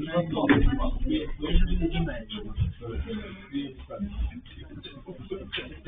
Ну, не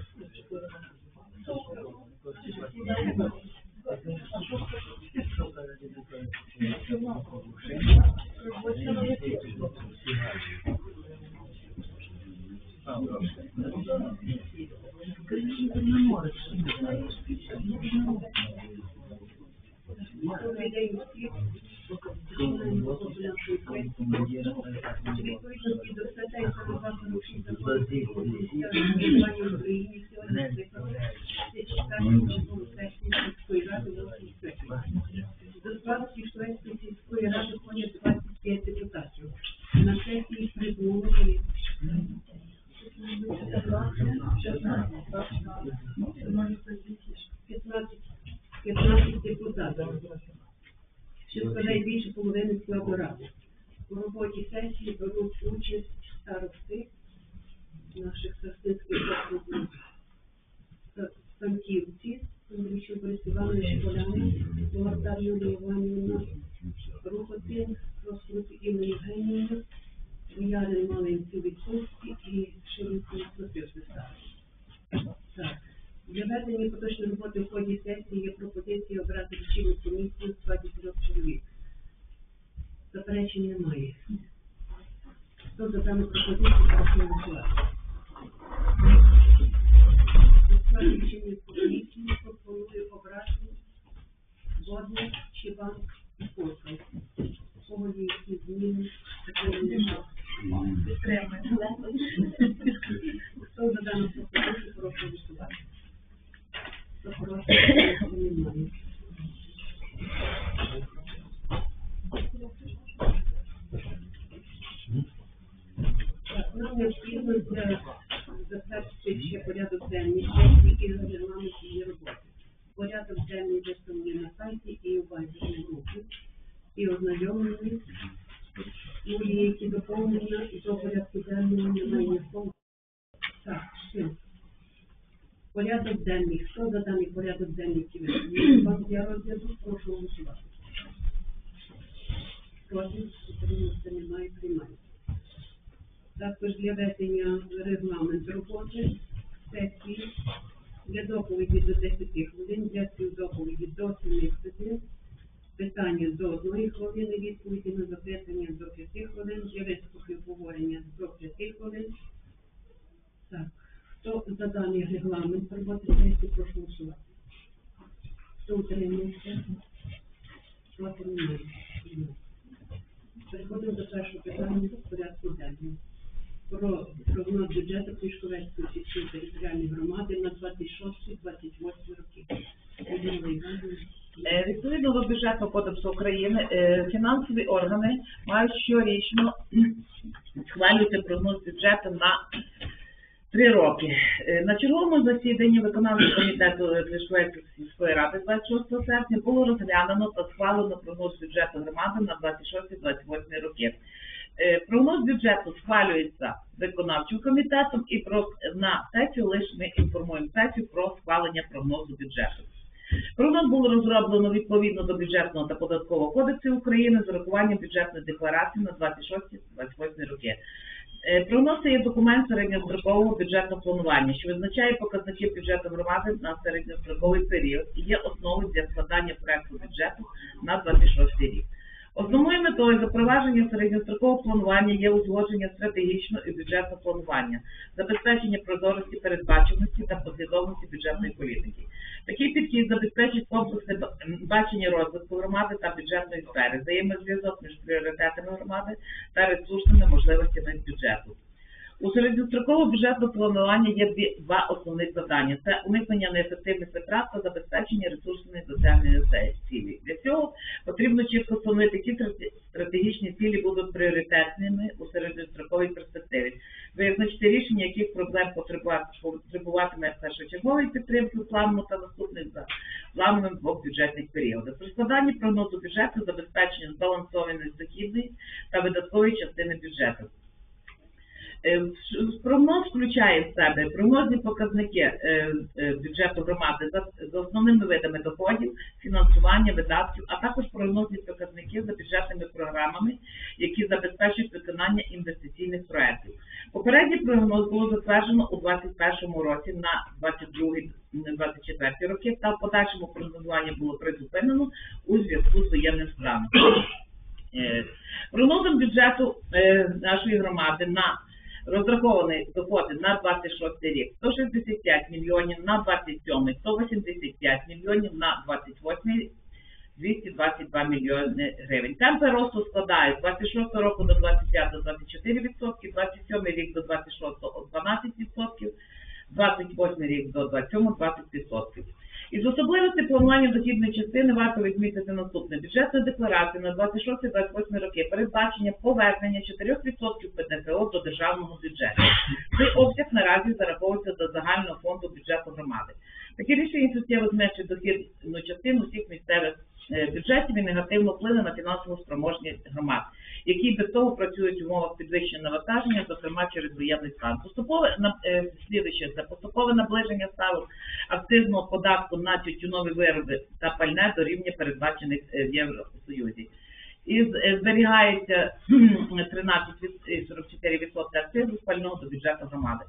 15 15 депутатів, що складає більше половини складу ради. У роботі сесії беруть Чиван і. У кого є якісь зміни. Хто за дану пропозицію, прошу голосувати. Хто немає. Нам необхідно затвердити ще порядок денний сесії і регламент її роботи. Порядок денний виставлений на сайті і у базі групі, і ознайомлені. Ну, які доповнення, до порядку денного немає нікого. Так, все. Порядок денний. Хто за даний порядок денний киває? Вам я розгляду, прошу голосувати. Проти, утримався, немає, приймається. Також для ведення регламенту роботи сесії для доповіді до 10 хвилин, для співдоповіді до 7 хвилин, питання до 1 хвилини, відповіді на запитання до 5 хвилин, для виступів обговорення до 5 хвилин. Так, хто за даний регламент роботи сесії, прошу голосувати. Хто утримується? Проти немає. Переходимо до першого питання порядку денного про прогноз бюджету Клишковецької сільської територіальної громади на 26-28 роки. Е, Відповідно до бюджетного кодексу України, е, фінансові органи мають щорічно схвалювати прогноз бюджету на три роки. Е, На черговому засіданні виконавчого комітету Клишковецької сільської ради 26 серпня було розглянено та схвалено прогноз бюджету громади на 26-28 роки. Е, Прогноз бюджету схвалюється виконавчим комітетом і про на сесію лише ми інформуємо сесію про схвалення прогнозу бюджету. Прогноз було розроблено відповідно до бюджетного та податкового кодексу України з урахуванням бюджетної декларації на 26-28 роки. Е, Прогноз це є документ середньострокового бюджетного планування, що визначає показники бюджету громади на середньостроковий період і є основою для складання проекту бюджету на 26 рік. Основною метою запровадження середньострокового планування є узгодження стратегічного і бюджетного планування, забезпечення прозорості, передбаченості та послідовності бюджетної політики. Такий підхід забезпечить комплексне бачення розвитку громади та бюджетної сфери, взаємозв'язок між пріоритетами громади та ресурсними можливостями бюджету. У середньострокового бюджетного планування є дві, два основних завдання: це уникнення неефективних витрат та забезпечення ресурсної цієї цілі. Для цього потрібно чітко встановити, які стратегічні цілі будуть пріоритетними у середньостроковій перспективі, визначити рішення, яких проблем потребуватиме першочергової підтримки у плановому та наступних за плановим двох бюджетних періодах. При складанні прогнозу бюджету забезпечення збалансованої дохідної та видаткової частини бюджету. Е, Прогноз включає в себе прогнозні показники е, е, бюджету громади за, основними видами доходів, фінансування, видатків, а також прогнозні показники за бюджетними програмами, які забезпечують виконання інвестиційних проєктів. Попередній прогноз було затверджено у 2021 році на 22-24 роки, та в подальшому прогнозування було призупинено у зв'язку з воєнним станом. Прогнозом бюджету нашої громади на розраховані доходи на 26 рік 165 мільйонів, на 27 185 мільйонів, на 28 222 мільйони гривень. Темпи росту складають з 26 року до 25 до 24 відсотки, 27 рік до 26 12 відсотків, 28 рік до 27 20 відсотків. Із особливостей планування дохідної частини варто відмітити наступне. Бюджетна декларація на 26-28 роки передбачення повернення 4% ПДФО до державного бюджету. Цей обсяг наразі зараховується до загального фонду бюджету громади. Таке рішення суттєво зменшить дохідну частину всіх місцевих е, бюджетів і негативно вплине на фінансову спроможність громад, які без того працюють в умовах підвищення навантаження, зокрема через воєнний стан. Поступове на е, слідуюче це поступове наближення ставок акцизного податку на тютюнові вироби та пальне до рівня передбачених е, в Євросоюзі. І е, зберігається 13,44% акцизу з пального до бюджету громади.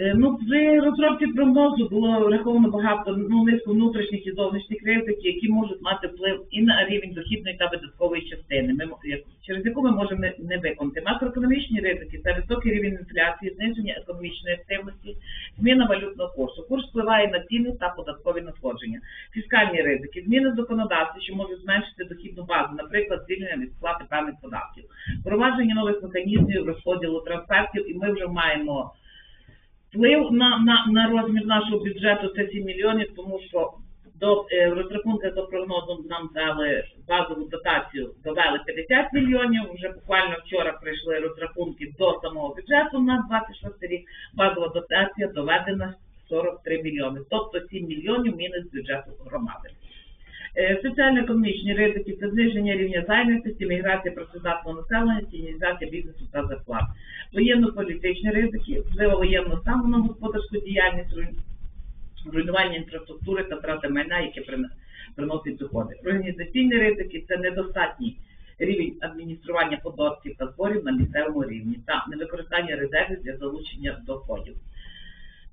Е, Ну, при розробці прогнозу було враховано багато ну, низку внутрішніх і зовнішніх ризиків, які можуть мати вплив і на рівень дохідної та видаткової частини, ми, через яку ми можемо не, виконати. Макроекономічні ризики це високий рівень інфляції, зниження економічної активності, зміна валютного курсу. Курс впливає на ціни та податкові надходження. Фіскальні ризики, зміни в законодавстві, що можуть зменшити дохідну базу, наприклад, звільнення від сплати певних податків, впровадження нових механізмів розподілу трансфертів, і ми вже маємо вплив на, на, на розмір нашого бюджету це 7 мільйонів, тому що до е, розрахунки до прогнозу нам дали базову дотацію, довели 50 мільйонів. Вже буквально вчора прийшли розрахунки до самого бюджету на 26 рік. Базова дотація доведена 43 мільйони, тобто 7 мільйонів мінус бюджету громади. Е, Соціально-економічні ризики це зниження рівня зайнятості, міграція працездатного населення, тінізація бізнесу та зарплат. Воєнно-політичні ризики, впливу воєнного стану на господарську діяльність, руйнування інфраструктури та втрати майна, яке прин- приносить доходи. Організаційні ризики це недостатній рівень адміністрування податків та зборів на місцевому рівні та невикористання резервів для залучення доходів.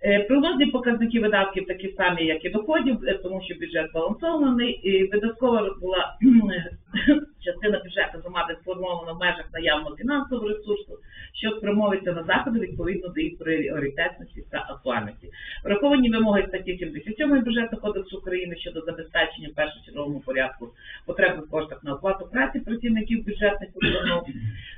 Е, Прогнозні показники видатків такі самі, як і доходів, е, тому що бюджет балансований, і видаткова була частина бюджету громади сформована в межах наявного фінансового ресурсу, що спрямовується на заходи відповідно до їх пріоритетності та актуальності. Враховані вимоги статті 77 бюджетного кодексу України щодо забезпечення в першочерговому порядку потреб в коштах на оплату праці працівників бюджетних установ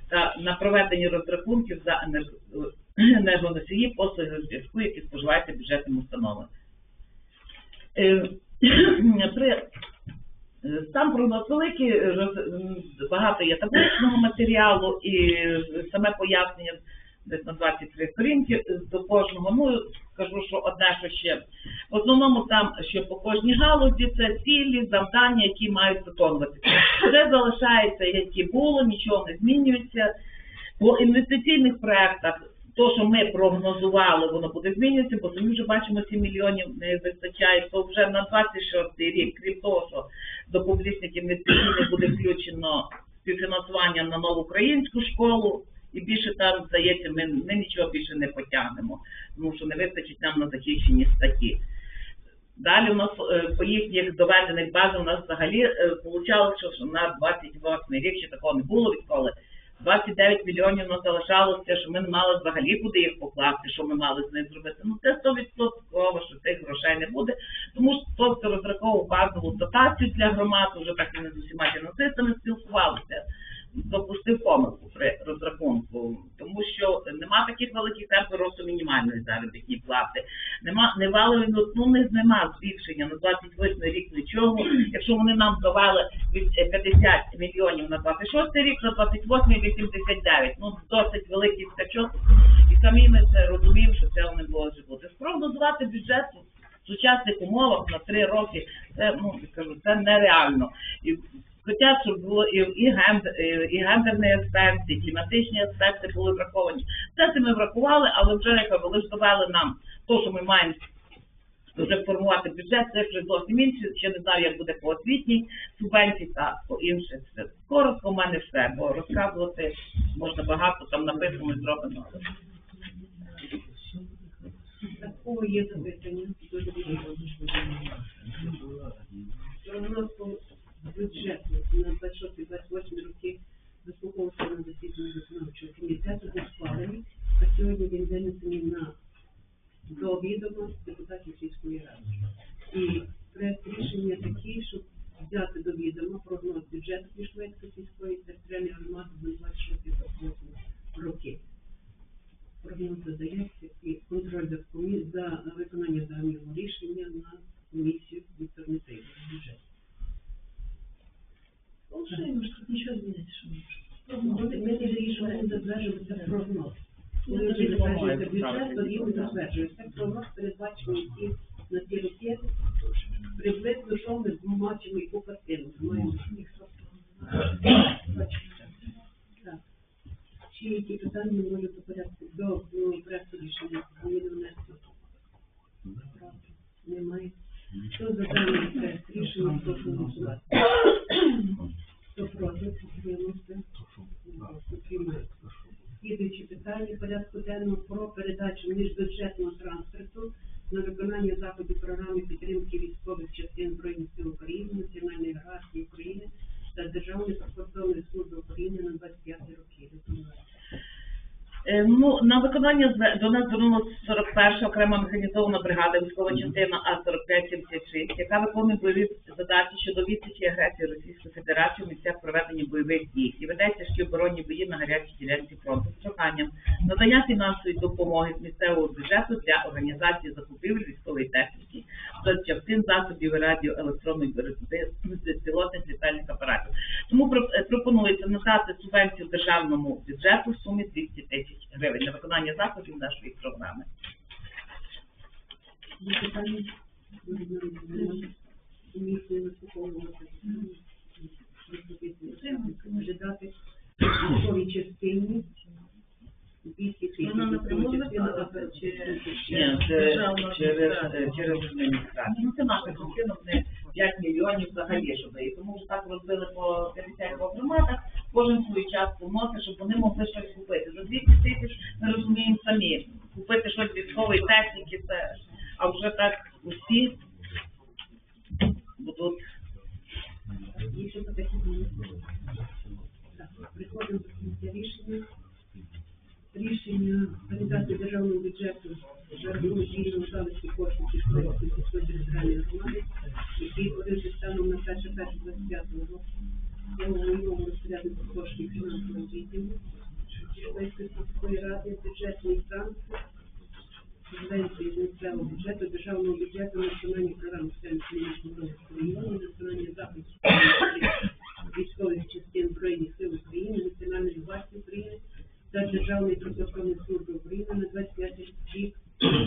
та на проведення розрахунків за енерго- енергоносії послуги зв'язку, які споживаються бюджетними установами. Е, При е, Сам прогноз великий, багато є табличного матеріалу і саме пояснення десь на 23 сторінки до кожного. Ну, скажу, що одне, що ще. В основному там, що по кожній галузі, це цілі, завдання, які мають виконуватися. Все залишається, як і було, нічого не змінюється. По інвестиційних проектах, то, що ми прогнозували, воно буде змінюватися, бо самі вже бачимо 7 мільйонів не вистачає, то вже на 26 рік, крім того, що до публічних інвестиційних буде включено співфінансування на нову українську школу, і більше там, здається, ми, ми нічого більше не потягнемо, тому що не вистачить нам на захищені статті. Далі у нас е, по їхніх доведених базах у нас взагалі е, получалося, що на 28 рік ще такого не було відколи. 29 мільйонів у нас залишалося, що ми не мали взагалі куди їх покласти, що ми мали з них зробити. Ну це 100% що цих грошей не буде. Тому що хто хто розраховував базову дотацію для громад, вже так і не з усіма фінансистами спілкувалися, допустив помилку при розрахунку, тому що нема таких великих темпів росту мінімальної заробітної плати. Нема не вали, ну, ну не нема збільшення на 28 рік нічого. Якщо вони нам довели від е, 50 мільйонів на 26 рік, на 28 89. Ну досить великий скачок. І самі ми це розуміємо, що це не може бути. Спрогнозувати бюджет в сучасних умовах на 3 роки, це ну я кажу, це нереально. І Хоча щоб було і, і, гендер, і, і гендерний аспект, і кліматичні аспекти були враховані. Все це ми врахували, але вже як ви ж довели нам то, що ми маємо вже формувати бюджет, це вже зовсім інше. Ще не знаю, як буде по освітній субвенції та по інших. Коротко в мене все, бо розказувати можна багато, там написано і зроблено. Такого є запитання бюджету на 26-28 роки заслуховувався на засіданні виконавчого комітету був схвалений, а сьогодні він винесений на до відома депутатів сільської ради. І проект рішення такий, щоб взяти до відома прогноз бюджету Пішвецької сільської територіальної громади на 26-28 роки. Прогноз додається і контроль за, виконання даного рішення на комісію Віктор Митейко бюджет. Слушаємо, що тут нічого зміниться, що Ми ми не рішимо затверджувати прогноз. Коли вже затверджується бюджет, тоді він затверджується. Прогноз передбачений ті на ці роки. Приблизно, що ми бачимо, яку картину. Маємо Так. Чи які питання можуть до порядку до проекту рішення? Не. Немає. Хто за даний рішення, прошу голосувати. Хто проти, утримався. Утримається. Слідуючі питання порядку денного про передачу міжбюджетного транспорту на виконання заходів програми підтримки військових частин Збройних сил України, Національної гвардії України та Державної прикордонної служби України на 25 роки. Е, Ну, на виконання до нас звернулася 41 окрема механізована бригада військова частина А-4576, яка виконує бойові задачі щодо відсічі агресії Російської Федерації в місцях проведення бойових дій. І ведеться ще оборонні бої на гарячій ділянці фронту з проханням надання фінансової допомоги з місцевого бюджету для організації закупівель військової техніки, частин засобів радіоелектронної боротьби з літальних апаратів. Тому е, пропонується надати субвенцію державному бюджету в сумі 200 тисяч гривень на виконання заходів нашої програми. Вислуховувати. Передати частині 200 тисяч. Вона напряму це через, адміністрація. е, через адміністрацію. Ну, це наша вони 5 мільйонів взагалі, щоб і тому так розбили по 50 громадах, кожен свою частку вносить, щоб вони могли щось купити. За 200 тисяч ми розуміємо самі. Купити щось військової техніки, це, а вже так усі будуть Є ще запитання? Так, Приходимо до кінця рішення. Рішення передати державному бюджету за рахунок вільного залишки коштів Сільської сільської територіальної громади, який утворився станом на 1.1.25 року. Головному розпоряднику коштів фінансового відділу Сільської сільської ради, бюджетний транспорт, субвенції з місцевого бюджету, державного бюджету, національні програми соціально-економічного розвитку регіону, виконання заходів військових частин Збройних сил України, Національної гвардії України та Державної прикордонної служби України на 25 рік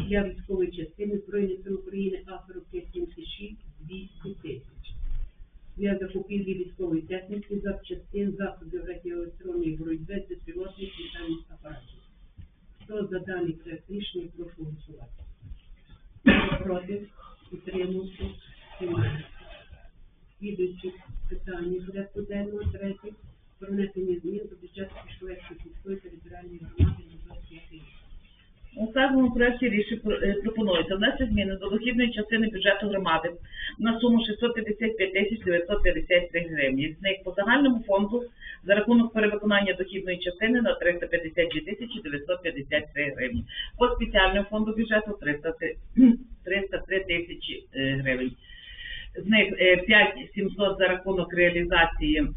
для військової частини Збройних сил України А-4576 200 тисяч. Для закупівлі військової техніки, запчастин, засобів радіоелектронної боротьби з безпілотних літальних апаратів. Хто за даний проект рішення, прошу голосувати. Хто проти, утримався, приймається. Слідуючі питання порядку денного, третє, про внесення змін до бюджету Пішовецької сільської територіальної громади на 25 рік. У вказаному проекті рішень про- е, пропонується внести зміни до дохідної частини бюджету громади на суму 655 тисяч 953 гривні. З них по загальному фонду за рахунок перевиконання дохідної частини на 352 тисячі 953 гривні. По спеціальному фонду бюджету 303 303 тисячі е, гривень. З них 5 700 за рахунок реалізації е,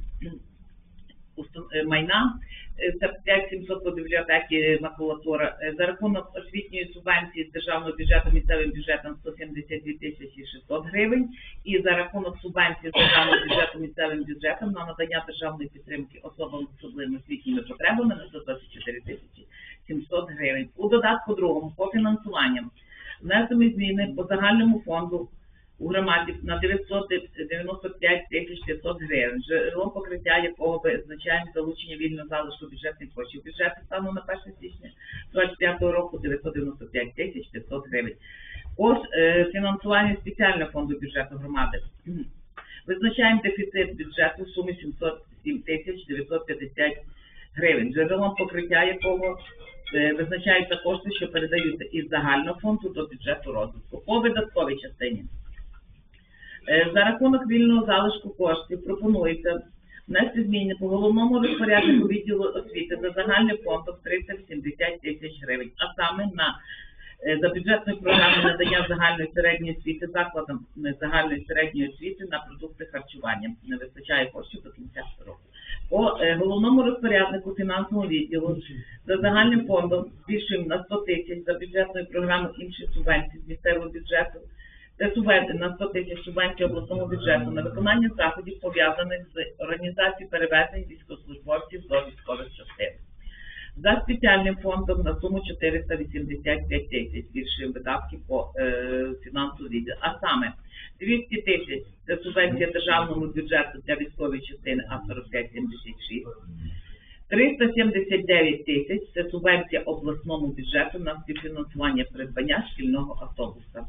майна, е, це 5 700 по бібліотеки макулатура. Е, За рахунок освітньої субвенції з державного бюджету місцевим бюджетом 172 тисячі 600 гривень. І за рахунок субвенції з державного бюджету місцевим бюджетом на надання державної підтримки особам з особливими освітніми потребами на 124 тисячі 700 гривень. У додатку другому по фінансуванням внесені зміни по загальному фонду у громаді на 995 тисяч 500 гривень, джерелом покриття якого визначаємо залучення вільного залишку бюджетних коштів бюджету стану на 1 січня 25 року 995 тисяч 500 гривень. Ось е, фінансування спеціального фонду бюджету громади. Визначаємо дефіцит бюджету в сумі 707 тисяч 950 гривень, джерелом покриття якого е, визначаються кошти, що передаються із загального фонду до бюджету розвитку. По видатковій частині. Е, За рахунок вільного залишку коштів пропонується внести зміни по головному розпоряднику відділу освіти за загальним фондом 370 тисяч гривень, а саме на е, за бюджетною програмою надання загальної середньої освіти закладам е, загальної середньої освіти на продукти харчування. Не вистачає коштів до кінця року. По головному розпоряднику фінансового відділу за загальним фондом збільшуємо на 100 тисяч за бюджетною програмою інші субвенції з місцевого бюджету субвенції на 100 тисяч субвенцій обласному бюджету на виконання заходів, пов'язаних з організацією перевезень військовослужбовців до військових частин. За спеціальним фондом на суму 485 тисяч збільшуємо видатки по е, фінансовому відділу. А саме 200 тисяч це субвенція державному бюджету для військової частини А4576. 379 тисяч це субвенція обласному бюджету на співфінансування придбання шкільного автобуса.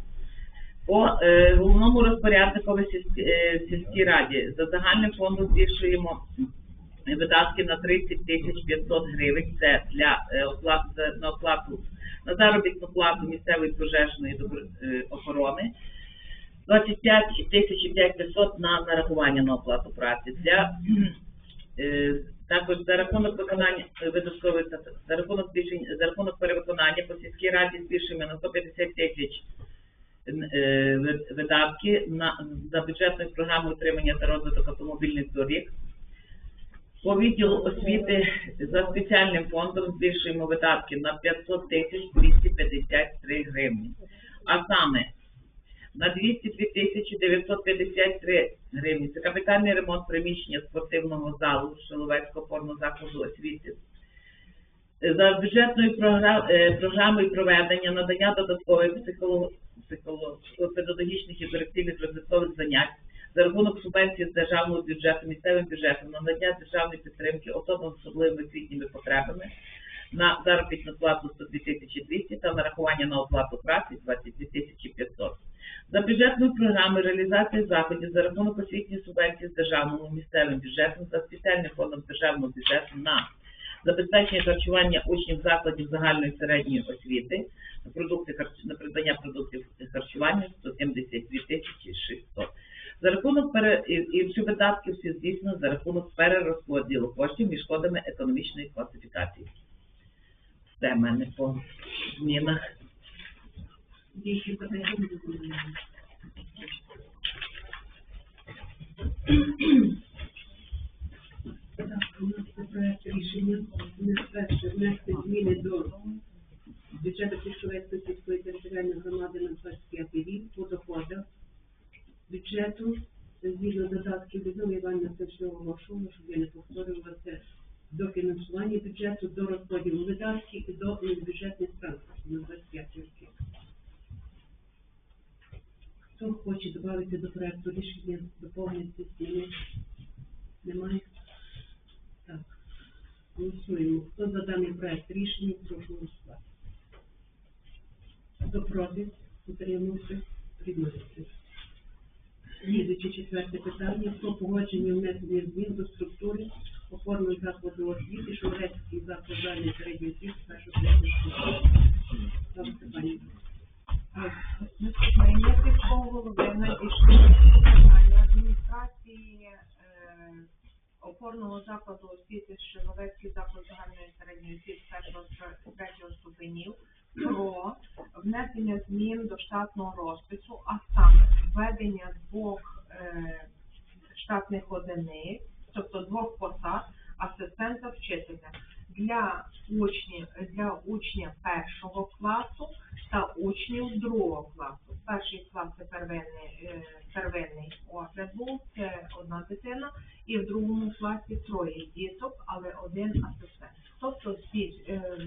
По е, головному розпорядникові сільській, е, сільській раді за загальним фондом збільшуємо видатки на 30 тисяч 500 гривень. Це для е, оплати на оплату на заробітну плату місцевої пожежної е, охорони. 25 тисяч 500 на нарахування на оплату праці. Для е, також за рахунок виконання е, видаткової та- за рахунок збільшення за рахунок перевиконання по сільській раді збільшуємо на 150 тисяч е, видатки на за бюджетною програмою утримання та розвиток автомобільних доріг. По відділу освіти за спеціальним фондом збільшуємо видатки на 500 тисяч 253 гривні. А саме на 202 тисячі 953 гривні. Це капітальний ремонт приміщення спортивного залу Шиловецького опорного закладу освіти. За бюджетною е, програмою проведення надання додаткових психоло- психоло- педагогічних і корективних розвиткових занять за рахунок субвенції з державного бюджету, місцевим бюджетом, на надання державної підтримки особам з особливими освітніми потребами на заробітну плату 102 тисячі 200 та нарахування на оплату праці 22 тисячі 500. За бюджетною програмою реалізації заходів за рахунок освітньої субвенції з державного місцевим бюджетом за спеціальним фондом державного бюджету на забезпечення харчування учнів закладів загальної середньої освіти продукти на придбання продуктів харчування 172 тисячі 600. За рахунок пере... і, і всі видатки всі здійснено за рахунок перерозподілу коштів між кодами економічної класифікації. Це в мене по змінах. Так, у нас є проект рішення внести зміни до бюджету Кішовецької сільської територіальної громади на 25 рік по доходах бюджету згідно додатків Іванівна це все оголошувала, щоб я не повторювала це до фінансування бюджету, до розподілу видатків і до бюджетних транспортів на 25 років. Хто хоче додати до проекту рішення, доповнити зміни? Немає? Так. Голосуємо. Хто за даний проект рішення, прошу голосувати. Хто проти? Утримався? Приймається. Слідуюче четверте питання про погодження внесення змін до структури форму закладу освіти, Шовецький заклад дальньої середньої школу. Там Степанівна. Наступне є сільського голови надійшли адміністрації е, опорного закладу освіти Шиловецький заклад загальної середньої освіти першого третього ступенів про внесення змін до штатного розпису, а саме введення двох е, штатних одиниць, тобто двох посад асистента вчителя для учнів для учня першого класу та учнів другого класу. Перший клас це первинний, е, первинний огляд був, це одна дитина, і в другому класі троє діток, але один асистент. Тобто ці е,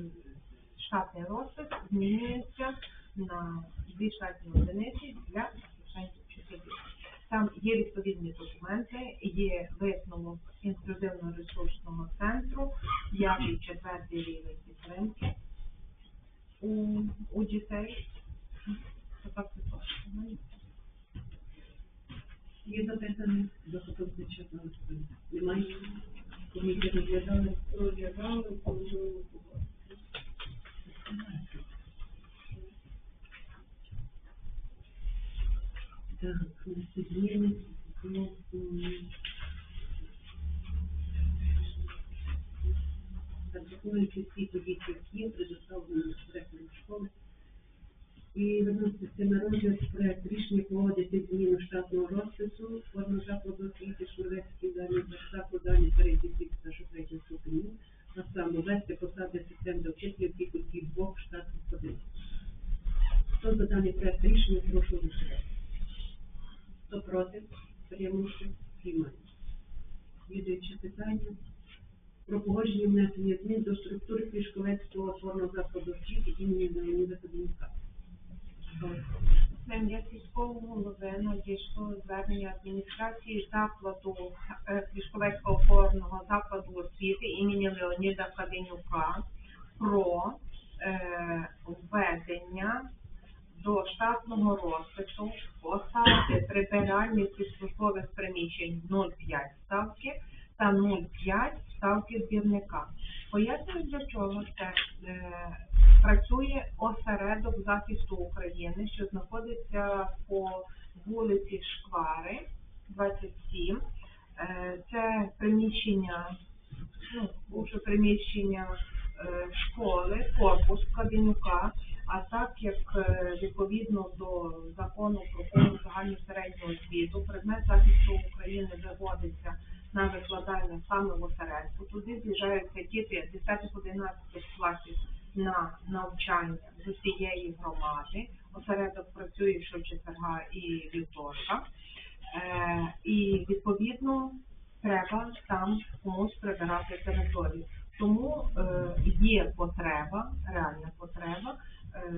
штатний розпис змінюється на дві штатні одиниці для асистентів вчителів. Там є відповідні документи, є висновок інклюзивно-ресурсного центру, п'ятий, четвертий рівень підтримки у, у дітей. Така ситуація. Є запитання до Немає? Комісія розглядали? Розглядали. Так, так, враховуючи всі тобі які предоставлені директором школи, і виноситься на розгляд проект рішення погодити зміну штатного розпису форму закладу освіти Шнурецький дані закладу дані середньої освіти та третього ступеню, а саме ввести посади систем до вчителів кількості двох штатних позицій. Хто за даний проект рішення, прошу голосувати. Хто проти, приємніше, приймає. Слідуюче питання про погодження внесення змін до структури Клішковецького опорного закладу освіти імені Леоніда Каденюка. Сільського голови надійшло звернення адміністрації закладу е, Клішковецького опорного закладу освіти імені Леоніда Каденюка про е, введення до штатного розпису посади прибиральниці службових приміщень 0,5 ставки та 0,5 ставки збірника. Пояснюю, для чого це е, працює осередок захисту України, що знаходиться по вулиці Шквари, 27. Е, Це приміщення, ну, бувше приміщення е, школи, корпус Каденюка, а так як е, відповідно до закону про загальну середню освіту, предмет захисту України виводиться на викладання саме в осередку. Туди з'їжджаються діти 10-11 класів на навчання з усієї громади. Осередок працює щочетверга і вівторка. Е, і відповідно треба там комусь прибирати територію. Тому е, є потреба, реальна потреба е,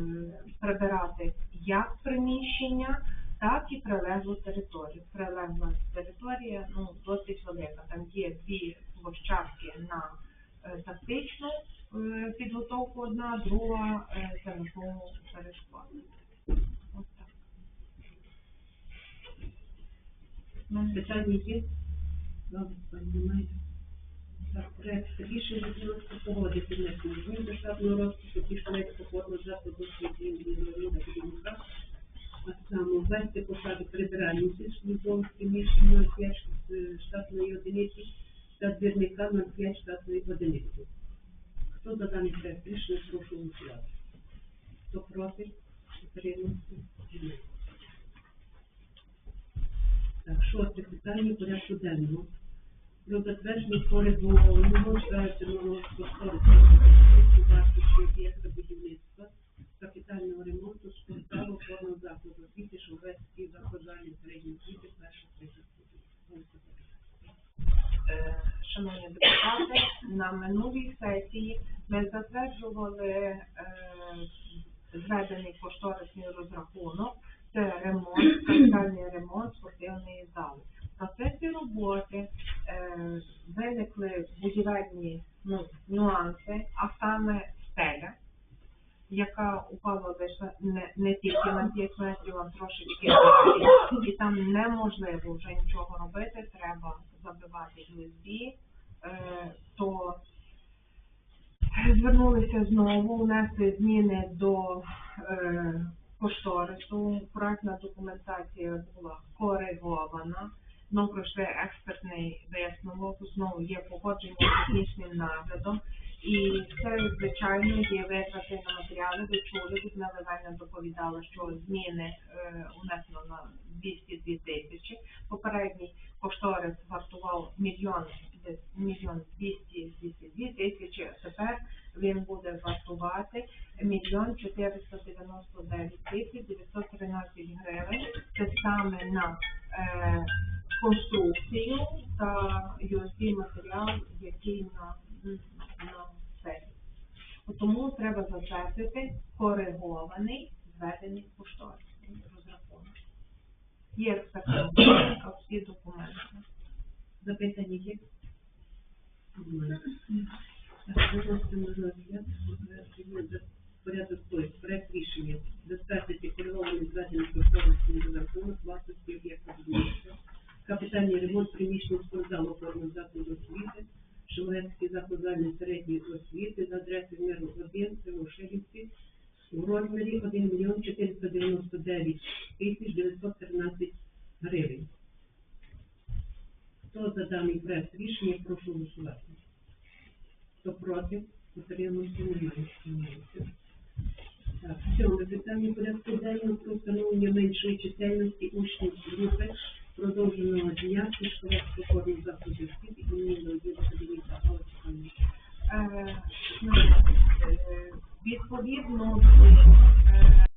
прибирати як приміщення, так і прилеглу територію. Прилегла територія ну, досить велика. Там є дві площадки на е, тактичну е, підготовку одна, друга це на повну перешкоду. Ось так. Ну, Питання є? Добре, пані немає. Так, проект рішення відносно погодити внесення змін до штатного розпису Кішковецького форму закладу освіти імені Леоніда Каденюка. А саме ввести посаду прибиральниці службових приміщень 05 е, штатної одиниці та двірника 05 штатної одиниці. Хто за даний проект рішення, прошу голосувати. Хто проти? Утримався? Так, шосте питання порядку денного. Про затвердження коригованого штатного кошторису вартості об'єкта будівництва капітального ремонту спортзалу форму закладу освіти Шовецький закладальний середньої освіти перших третіх. Шановні депутати, на минулій сесії ми затверджували е, зведений кошторисний розрахунок. Це ремонт, капітальний ремонт спортивної зали. В процесі роботи е, виникли будівельні ну, нюанси, а саме стеля, яка упала лише не, не тільки на 5 метрів, а трошечки. І там неможливо вже нічого робити, треба забивати USB, е, то звернулися знову внести зміни до е, кошторису. Проектна документація була коригована. Ну, пройшли експертний висновок, знову є погодження з технічним наглядом. І це, звичайно, є витрати на матеріали. Ви чули, Людмила Левельна доповідала, що зміни е, унесено на 202 тисячі. Попередній кошторис вартував мільйон мільйон 202 тисячі. Тепер він буде вартувати мільйон 499 тисяч 913 гривень. Це саме на е, конструкцію та USB матеріал, який на, на цей. Тому треба затвердити коригований зведений кошторис розрахунок. Є оцінка, всі документи. Запитання є? Порядок той, проект рішення затвердити керований зведеним кошторисом за власності об'єкта будівництва, капітальний ремонт приміщень спортзалу закладу освіти, Шевленський заклад середньої освіти за адресою миру 1, село Шилівці, у розмірі 1 мільйон 499 тисяч 913 гривень. Хто за даний проект рішення, прошу голосувати. Хто проти, утримався, немає. Так, сьоме питання порядку денного про встановлення меншої чисельності учнів групи продовженого дня Кишковецького форму заходу освіти імені Леоніда значить, е, Відповідно е,